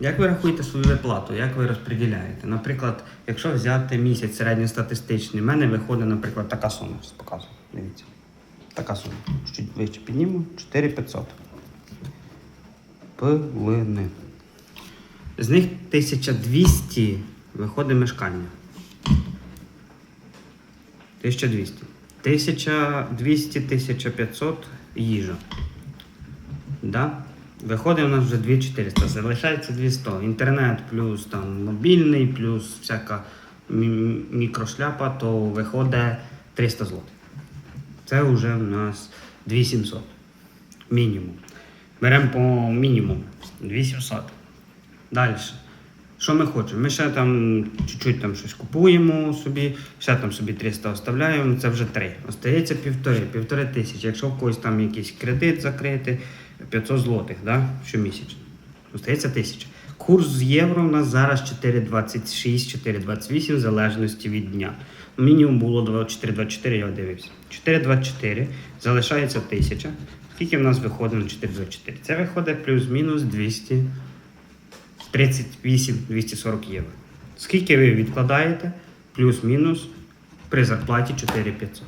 Як ви рахуєте свою виплату? Як ви розподіляєте? Наприклад, якщо взяти місяць середньостатистичний, в мене виходить, наприклад, така сума. Показую. Дивіться. Така сума. Чуть вище підніму. 4500. Пилини. З них 1200 виходить мешкання. 1200. 1200-1500 їжа. Да? Виходить у нас вже 2400, залишається 200. Інтернет плюс там мобільний, плюс всяка мікрошляпа, то виходить 300 злотих. Це вже у нас 2700. Мінімум. Беремо по мінімуму 2700. Далі. Що ми хочемо? Ми ще там чуть-чуть там щось купуємо собі, ще там собі 300 оставляємо, це вже 3. Остається півтори, півтори тисячі. Якщо в когось там якийсь кредит закрити, 500 злотих, да? щомісячно. Остається тисяча. Курс євро у нас зараз 4,26-4,28 в залежності від дня. Мінімум було 4,24, я дивився. 4,24 залишається 1000. Скільки в нас виходить на 4,24? Це виходить плюс-мінус 200. 38-240 євро. Скільки ви відкладаєте плюс-мінус при зарплаті 4500?